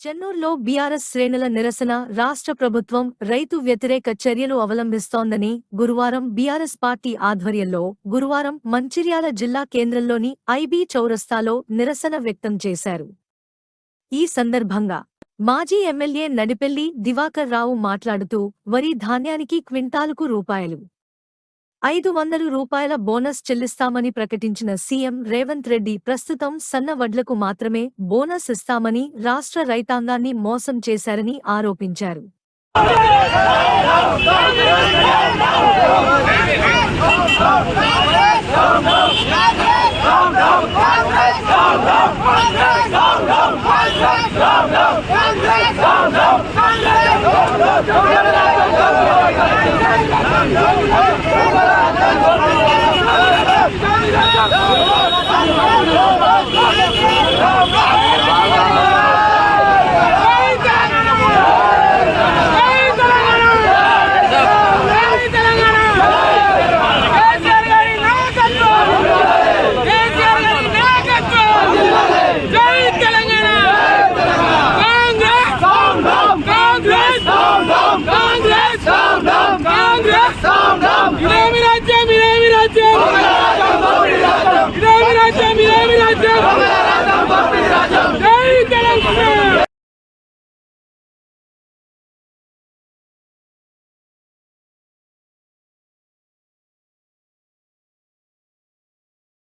చెన్నూరులో BRS శ్రేణుల నిరసన రాష్ట్ర ప్రభుత్వం రైతు వ్యతిరేక చర్యలు అవలంబిస్తోందని గురువారం బీఆర్ఎస్ పార్టీ ఆధ్వర్యంలో గురువారం మంచిర్యాల జిల్లా కేంద్రంలోని ఐబీ చౌరస్తాలో నిరసన వ్యక్తం చేశారు. ఈ సందర్భంగా మాజీ ఎమ్మెల్యే నడిపెల్లి దివాకర్ రావు మాట్లాడుతూ వరి ధాన్యానికి క్వింటాలుకు రూపాయలు. ఐదు వందల రూపాయల బోనస్ చెల్లిస్తామని ప్రకటించిన సీఎం రేవంత్ రెడ్డి ప్రస్తుతం సన్న వడ్లకు మాత్రమే బోనస్ ఇస్తామని రాష్ట్ర రైతాంగాన్ని మోసం చేశారని ఆరోపించారు రాజ్యం జై తెలంగాణ